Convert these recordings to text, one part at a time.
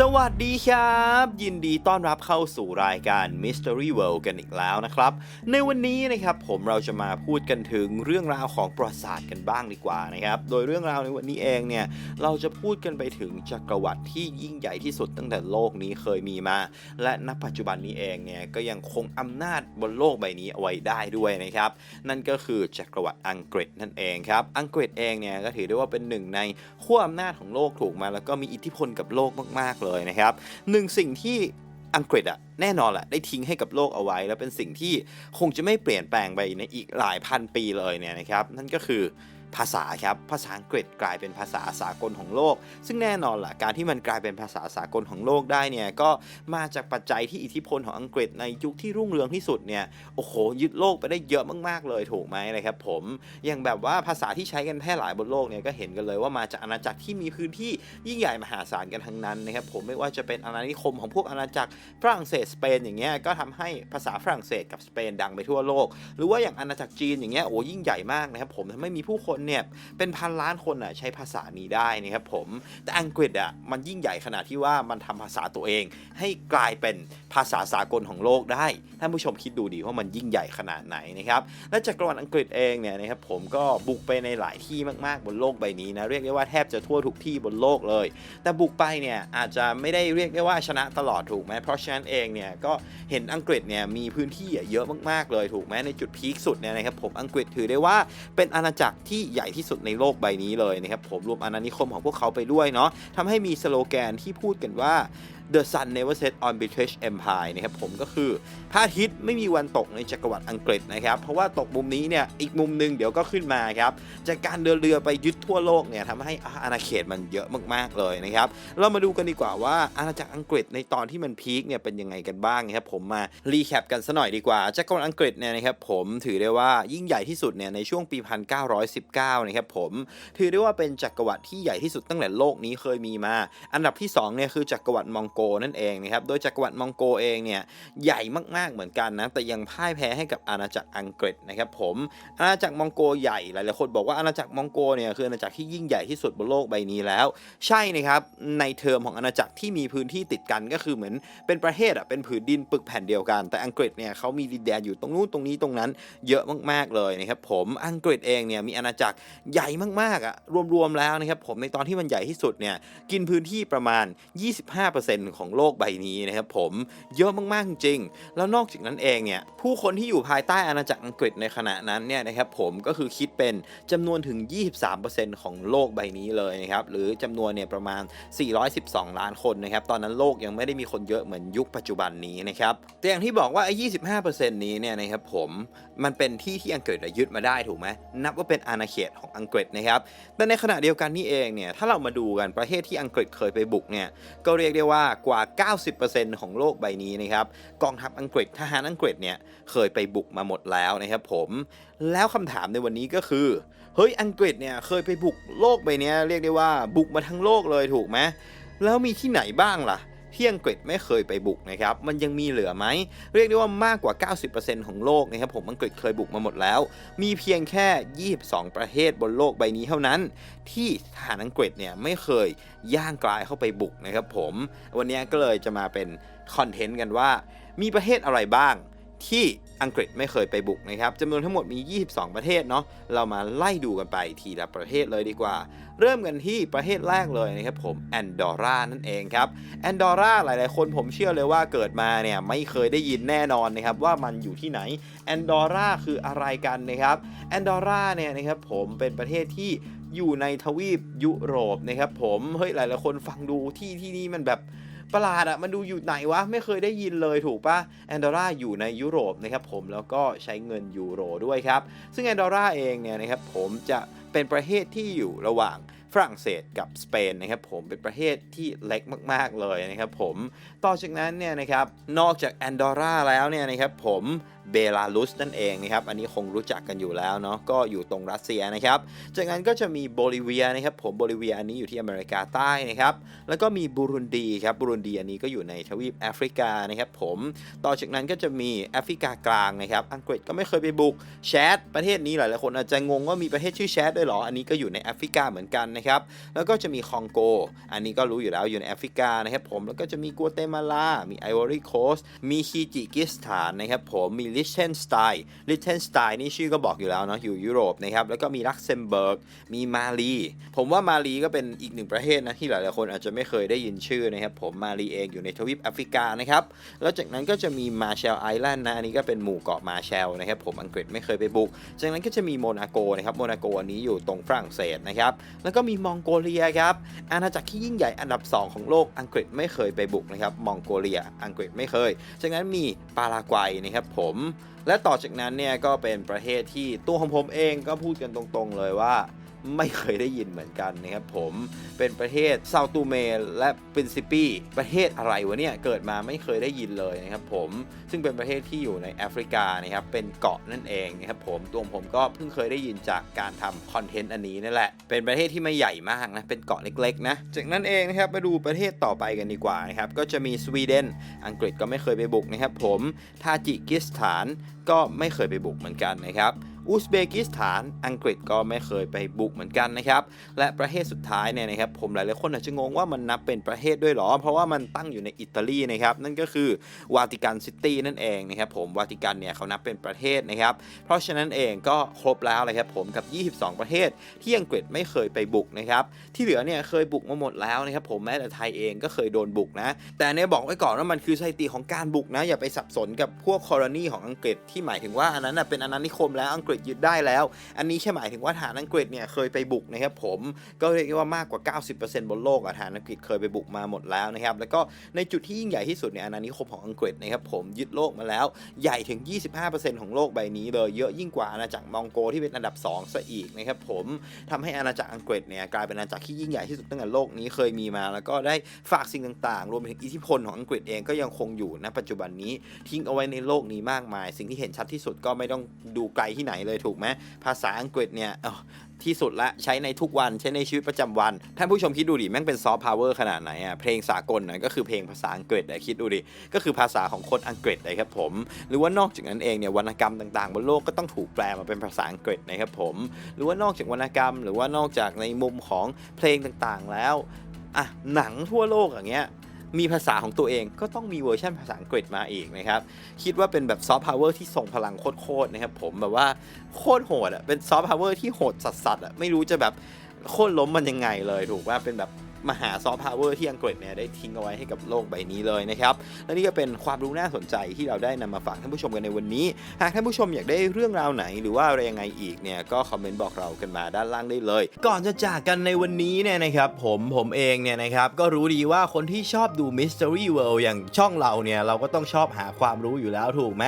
สวัสดีครับ ยินดีต้อนรับเข้าสู่รายการ Mystery World กันอีกแล้วนะครับ ในวันนี้นะครับผมเราจะมาพูดกันถึงเรื่องราวของประวัติศาสตร์กันบ้างดีกว่านะครับ โดยเรื่องราวในวันนี้เองเนี่ยเราจะพูดกันไปถึงจักรวรรดิที่ยิ่งใหญ่ที่สุดตั้งแต่โลกนี้เคยมีมา และณปัจจุบันนี้เองเนี่ยก็ยังคงอำนาจบนโลกใบนี้เอาไว้ได้ด้วยนะครับ นั่นก็คือจักรวรรดิอังกฤษนั่นเองครับ อังกฤษเองเนี่ยก็ถือได้ว่าเป็นหนึ่งในขั้วอำนาจของโลกถูกมา แล้วก็มีอิทธิพลกับโลกมากๆเลยนะครับหนึ่งสิ่งที่อังกฤษอะแน่นอนแหละได้ทิ้งให้กับโลกเอาไว้ แล้วเป็นสิ่งที่คงจะไม่เปลี่ยนแปลงไปในอีกหลายพันปีเลยเนี่ยนะครับนั่นก็คือ ภาษาครับภาษาอังกฤษกลายเป็นภาษาสากลของโลก ซึ่งแน่นอนล่ะการที่มันกลายเป็นภาษาสากลของโลกได้เนี่ยก็มาจากปัจจัยที่อิทธิพลของอังกฤษในยุคที่รุ่งเรืองที่สุดเนี่ยโอ้โหยึดโลกไปได้เยอะมากๆเลยถูกไหมนะครับผมอย่างแบบว่าภาษาที่ใช้กันแพร่หลายบนโลกเนี่ยก็เห็นกันเลยว่ามาจากอาณาจักรที่มีพื้นที่ยิ่งใหญ่มหาศาลกันทั้งนั้นนะครับผมไม่ว่าจะเป็นอาณานิคมของพวกอาณาจักรฝรั่งเศสสเปนอย่างเงี้ยก็ทำให้ภาษาฝรั่งเศสกับสเปนดังไปทั่วโลก หรือว่าอย่างอาณาจักรจีนอย่างเงี้ยโอ้ยิ่งใหญ่มากนะครับผมทำให้มีผู้คนเนี่ยเป็นพันล้านคนอะใช้ภาษานี้ได้นะครับผม แต่อังกฤษอะมันยิ่งใหญ่ขนาดที่ว่ามันทำภาษาตัวเอง ให้กลายเป็นภาษาสากลของโลกได้ท่านผู้ชมคิดดูดีว่ามันยิ่งใหญ่ขนาดไหนนะครับและจักรวรรดิอังกฤษเองเนี่ยนะครับผมก็บุกไปในหลายที่มากๆบนโลกใบนี้นะเรียกได้ว่าแทบจะทั่วทุกที่บนโลกเลย แต่บุกไปเนี่ยอาจจะไม่ได้เรียกได้ว่าชนะตลอดถูกไหมเพราะฉะนั้นเองเนี่ยก็เห็นอังกฤษเนี่ยมีพื้นที่เยอะมากๆเลยถูกไหมในจุดพีคสุดเนี่ยนะครับผมอังกฤษถือได้ว่าเป็นอาณาจักรที่ใหญ่ที่สุดในโลกใบนี้เลยนะครับผมรวมอาณานิคมของพวกเขาไปด้วยเนาะทำให้มีสโลแกนที่พูดกันว่า The sun never set on British Empire นะครับผมก็คือพระอาทิตย์ไม่มีวันตกในจักรวรรดิอังกฤษนะครับ เพราะว่าตกมุมนี้เนี่ยอีกมุมหนึ่งเดี๋ยวก็ขึ้นมาครับ จากการเดินเรือไปยึดทั่วโลกเนี่ยทำให้อาณาเขตมันเยอะมากๆเลยนะครับ เรามาดูกันดีกว่าว่าอาณาจักรอังกฤษในตอนที่มันพีคเนี่ยเป็นยังไงกันบ้างนะครับผมมารีแคปกันสัหน่อยดีกว่าจักรวรรดิอังกฤษเนี่ยนะครับผมถือได้ว่ายิ่งใหญ่ที่สุดเนี่ยในช่วงปี 1919 นะครับผมถือได้ว่าเป็นจักรวรรดิที่ใหญ่ที่สุดตั้งแต่โลกนี้เคยมีมา อันดับที่2เนี่ยคือจักรวรรดิมองโกนั่นเองนะครับ โดยจักรวรรดิมองโกเองเนี่ยใหญ่มากๆเหมือนกันนะ แต่ยังพ่ายแพ้ให้กับอาณาจักรอังกฤษนะครับผม อาณาจักรมองโกใหญ่หลายๆคนบอกว่าอาณาจักรมองโกเนี่ยคืออาณาจักรที่ยิ่งใหญ่ที่สุดบนโลกใบนี้แล้ว ใช่นะครับ ในเทอมของอาณาจักรที่มีพื้นที่ติดกันก็คือเหมือนเป็นประเทศอะเป็นผืนดินปึกแผ่นเดียวกัน แต่อังกฤษเนี่ยเขามีดินแดนอยู่ตรงนู้นตรงนี้ตรงนั้น เยอะมากๆเลยนะครับผมอังกฤษเองเนี่ยมีอาณาจักรใหญ่มากๆอะรวมๆแล้วนะครับผมในตอนที่มันใหญ่ที่สุดเนี่ยกินพื้นที่ประมาณ 25%ของโลกใบนี้นะครับผมเยอะมากๆจริงๆแล้วนอกจากนั้นเองเนี่ยผู้คนที่อยู่ภายใต้อาณาจักรอังกฤษในขณะนั้นเนี่ยนะครับผมก็คือคิดเป็นจำนวนถึง 23%ของโลกใบนี้เลยนะครับหรือจำนวนเนี่ยประมาณ 412 ล้านคนนะครับตอนนั้นโลกยังไม่ได้มีคนเยอะเหมือนยุคปัจจุบันนี้นะครับแต่อย่างที่บอกว่าไอ้25%นี้เนี่ยนะครับผมมันเป็นที่ที่อังกฤษยึดมาได้ถูกไหมนับว่าเป็นอาณาเขตของอังกฤษนะครับแต่ในขณะเดียวกันนี่เองเนี่ยถ้าเรามาดูกันประเทศที่อังกฤษเคยไปบุกเนี่ยก็เรียกได้ว่ากว่า 90%ของโลกใบนี้นะครับกองทัพอังกฤษทหารอังกฤษเนี่ยเคยไปบุกมาหมดแล้วนะครับผมแล้วคำถามในวันนี้ก็คือเฮ้ยอังกฤษเนี่ยเคยไปบุกโลกใบนี้เรียกได้ว่าบุกมาทั้งโลกเลยถูกไหมแล้วมีที่ไหนบ้างล่ะ ที่อังกฤษไม่เคยไปบุกนะครับมันยังมีเหลือไหมเรียกได้ว่ามากกว่า 90%ของโลกนะครับผมอังกฤษเคยบุกมาหมดแล้ว มีเพียงแค่ 22 ประเทศบนโลกใบนี้เท่านั้น ที่ทหารอังกฤษเนี่ยไม่เคยย่างกลายเข้าไปบุกนะครับผมวันนี้ก็เลยจะมาเป็นคอนเทนต์กันว่า มีประเทศอะไรบ้าง ที่อังกฤษไม่เคยไปบุกนะครับจำนวนทั้งหมดมี 22 ประเทศเนาะเรามาไล่ดูกันไปทีละประเทศเลยดีกว่า เริ่มกันที่ประเทศแรกเลยนะครับผมแอนดอร่านั่นเองครับแอนดอร่าหลายๆ คนผมเชื่อเลยว่าเกิดมาเนี่ยไม่เคยได้ยินแน่นอนนะครับว่ามันอยู่ที่ไหนแอนดอร่าคืออะไรกันนะครับแอนดอร่าเนี่ยนะครับผมเป็นประเทศที่อยู่ในทวีปยุโรปนะครับผมเฮ้ยหลายๆคนฟังดูที่ที่นี่มันแบบ ประหลาดอะมันดูอยู่ไหนวะ ไม่เคยได้ยินเลยถูกปะแอนดอร่าอยู่ในยุโรปนะครับผมแล้วก็ใช้เงินยูโรด้วยครับ ซึ่งแอนดอร่าเองเนี่ยนะครับผมจะเป็นประเทศที่อยู่ระหว่าง ฝรั่งเศสกับสเปนนะครับผมเป็นประเทศที่เล็กมาก ๆ เลยนะครับผมต่อจากนั้นเนี่ยนะครับนอกจากแอนดอร่าแล้วเนี่ยนะครับผมเบลารุสนั่นเองนะครับอันนี้คงรู้จักกันอยู่แล้วเนาะก็อยู่ตรงรัสเซียนะครับจากนั้นก็จะมีโบลิเวียนะครับผมโบลิเวียอันนี้อยู่ที่อเมริกาใต้นะครับแล้วก็มีบูรุนดีครับบูรุนดีอันนี้ก็อยู่ในทวีปแอฟริกานะครับผมต่อจากนั้นก็จะมีแอฟริกากลางนะครับอังกฤษก็ไม่เคยไปบุกแชดประเทศนี้หลายๆคนอาจจะงงว่ามีประเทศชื่อแชดด้วยเหรออันนี้ก็อยู่ในแอฟริกาเหมือนกันนะนะครับ แล้วก็จะมีคองโก อันนี้ก็รู้อยู่แล้วอยู่ในแอฟริกานะครับผม แล้วก็จะมีกัวเตมาลา มีไอวอรี่โคสมีคีจิกิสถานนะครับผม มีลิเชนสไตน์ลิเชนสไตน์นี่ชื่อก็บอกอยู่แล้วเนาะ อยู่ยุโรปนะครับ แล้วก็มีลักเซมเบิร์ก มีมาลี ผมว่ามาลีก็เป็นอีกหนึ่งประเทศนะที่หลาย ๆ คนอาจจะไม่เคยได้ยินชื่อนะครับผม มาลีเองอยู่ในทวีปแอฟริกานะครับ แล้วจากนั้นก็จะมีมาแชลไอแลนด์นะ อันนี้ก็เป็นหมู่เกาะมาแชลนะครับผม อังกฤษไม่เคยไปบุก จากนั้นก็จะมีโมนาโกนะครับ โมนาโกอันนี้อยู่ตรงฝรั่งเศสนะครับ แล้วก็มีมองโกเลียครับอาณาจักรที่ยิ่งใหญ่อันดับ 2 ของโลกอังกฤษไม่เคยไปบุกนะครับมองโกเลียอังกฤษไม่เคยจากนั้นมีปารากวัยนะครับผมและต่อจากนั้นเนี่ยก็เป็นประเทศที่ตัวของผมเองก็พูดกันตรงๆเลยว่า ไม่เคยได้ยินเหมือนกันนะครับผมเป็นประเทศซาตูเมและปรินซิปีประเทศอะไรวะเนี่ยเกิดมาไม่เคยได้ยินเลยนะครับผมซึ่งเป็นประเทศที่อยู่ในแอฟริกานะครับเป็นเกาะนั่นเองนะครับผมตัวผมก็เพิ่งเคยได้ยินจากการทำคอนเทนต์อันนี้นั่นแหละ เป็นประเทศที่ไม่ใหญ่มากนะเป็นเกาะเล็กๆนะจากนั้นเองนะครับมาดูประเทศต่อไปกันดีกว่านะครับก็จะมีสวีเดนอังกฤษก็ไม่เคยไปบุกนะครับผมทาจิกิสถานก็ไม่เคยไปบุกเหมือนกันนะครับ อุซเบกิสถาน อังกฤษก็ไม่เคยไปบุกเหมือนกันนะครับ และประเทศสุดท้ายเนี่ยนะครับ ผมหลายๆคนอาจจะงงว่ามันนับเป็นประเทศด้วยหรอ เพราะว่ามันตั้งอยู่ในอิตาลีนะครับ นั่นก็คือวาติกันซิตี้นั่นเองนะครับผม วาติกันเนี่ยเขานับเป็นประเทศนะครับ เพราะฉะนั้นเองก็ครบแล้วเลยครับผมกับ 22 ประเทศ ที่อังกฤษไม่เคยไปบุกนะครับ ที่เหลือเนี่ยเคยบุกมาหมดแล้วนะครับผมแม้แต่ไทยเองก็เคยโดนบุกนะ แต่เนี่ยบอกไว้ก่อนว่ามันคือสถิติของการบุกนะ อย่าไปสับสนกับพวกคอลนีของอังกฤษที่หมายถึงว่าอันนั้นเป็นอาณานิคมแล้วอังกฤษยึดได้แล้ว อันนี้แค่หมายถึงว่าฐานอังกฤษเนี่ยเคยไปบุกนะครับผมก็เรียกว่ามากกว่า 90%บนโลกอะฐานอังกฤษเคยไปบุกมาหมดแล้วนะครับแล้วก็ในจุดที่ยิ่งใหญ่ที่สุดเนี่ยอาณานิคมของอังกฤษนะครับผมยึดโลกมาแล้วใหญ่ถึง 25%ของโลกใบนี้เลยเยอะยิ่งกว่าอาณาจักรมองโกที่เป็นอันดับ 2ซะอีกนะครับผมทำให้อาณาจักรอังกฤษเนี่ยกลายเป็นอาณาจักรที่ยิ่งใหญ่ที่สุดตั้งแต่โลกนี้เคยมีมา แล้วก็ได้ฝากสิ่งต่างๆ รวมถึงอิทธิพลของอังกฤษเองก็ยังคงอยู่ณปัจจุบันนี้ทิ้งเอาไว้ในโลกนี้มากมาย สิ่งที่เห็นชัดที่สุดก็ไม่ต้องดูไกลที่ไหนเลยถูกไหมภาษาอังกฤษเนี่ยที่สุดละใช้ในทุกวันใช้ในชีวิตประจำวัน ท่านผู้ชมคิดดูดิแม่งเป็นซอฟต์พาวเวอร์ขนาดไหนอะเพลงสากลนะก็คือเพลงภาษาอังกฤษอะคิดดูดิ ก็คือภาษาของคนอังกฤษนะครับผม หรือว่านอกจากนั้นเองเนี่ยวรรณกรรมต่างๆ บนโลกก็ต้องถูกแปลมาเป็นภาษาอังกฤษนะครับผม หรือว่านอกจากวรรณกรรม หรือว่านอกจากในมุมของเพลงต่างๆแล้วอะหนังทั่วโลกอย่างเงี้ย มีภาษาของตัวเองก็ต้องมีเวอร์ชันภาษาอังกฤษมาอีกนะครับ คิดว่าเป็นแบบซอฟต์พาวเวอร์ที่ส่งพลังโคตรๆนะครับผมแบบว่าโคตรโหดอะเป็นซอฟต์พาวเวอร์ที่โหดสัสๆอะไม่รู้จะแบบโคตรล้มมันยังไงเลยถูกว่าเป็นแบบ มหาซอฟต์พาวเวอร์ที่อังกฤษเนี่ยได้ทิ้งเอาไว้ให้กับโลกใบนี้เลยนะครับและนี่ก็เป็นความรู้น่าสนใจที่เราได้นำมาฝากท่านผู้ชมกันในวันนี้ หากท่านผู้ชมอยากได้เรื่องราวไหน หรือว่าอะไรยังไงอีกเนี่ยก็คอมเมนต์บอกเรากันมาด้านล่างได้เลย ก่อนจะจากกันในวันนี้เนี่ยนะครับผมผมเองเนี่ยนะครับก็รู้ดีว่าคนที่ชอบดู Mystery World อย่างช่องเราเนี่ยเราก็ต้องชอบหาความรู้อยู่แล้วถูกไหม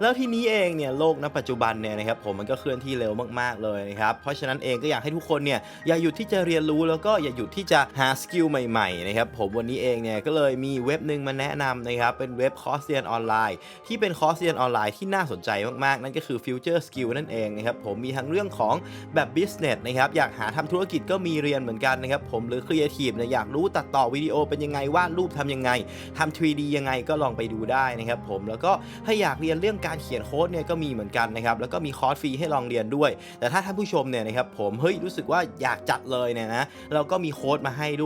แล้วทีนี้เองเนี่ยโลกณปัจจุบันเนี่ยนะครับผมมันก็เคลื่อนที่เร็วมากๆเลยนะครับเพราะฉะนั้นเองก็อยากให้ทุกคนเนี่ยอย่าหยุดที่จะเรียนรู้แล้วก็อย่าหยุดที่จะหาสกิลใหม่ๆนะครับผมวันนี้เองเนี่ยก็เลยมีเว็บหนึ่งมาแนะนำนะครับเป็นเว็บคอร์สเรียนออนไลน์ที่เป็นคอร์สเรียนออนไลน์ที่น่าสนใจมากๆ นั่นก็คือ Future Skill นั่นเองนะครับผมมีทั้งเรื่องของแบบ Business นะครับอยากหาทำธุรกิจก็มีเรียนเหมือนกันนะครับผมหรือ Creative เนี่ยอยากรู้ตัดต่อวิดีโอเป็นยังไงวาดรูปทำยังไงทำ 3D ยังไงก็ลองไปดูได้นะครับผมแล้วก็ถ้าอยากเรียนเรื่องการเขียนโค้ดเนี่ยก็มีเหมือนกันนะครับแล้วก็มีคอร์สฟรีให้ลองเรียนด้วย แต่ถ้าท่านผู้ชมเนี่ยนะครับผมเฮ้ยรู้สึกว่าอยากจัดเลยเนี่ยนะเราก็มีโค้ดมาให้ด้วย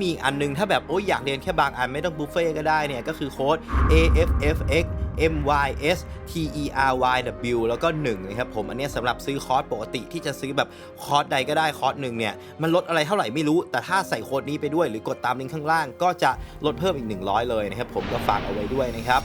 มีอีกอันนึงถ้าแบบโอ้ยอยากเรียนแค่บางอันไม่ต้องบุฟเฟ่ก็ได้เนี่ยก็คือโค้ด AFFX M Y S T E R Y W แล้วก็1นะครับผมอันนี้สำหรับซื้อคอร์สปกติที่จะซื้อแบบคอร์สใดก็ได้คอร์สหนึ่งเนี่ยมันลดอะไรเท่าไหร่ไม่รู้ แต่ถ้าใส่โค้ดนี้ไปด้วยหรือกดตามลิงก์ข้างล่าง ก็จะลดเพิ่มอีก 100 เลยนะครับผมก็ฝากเอาไว้ด้วยนะครับ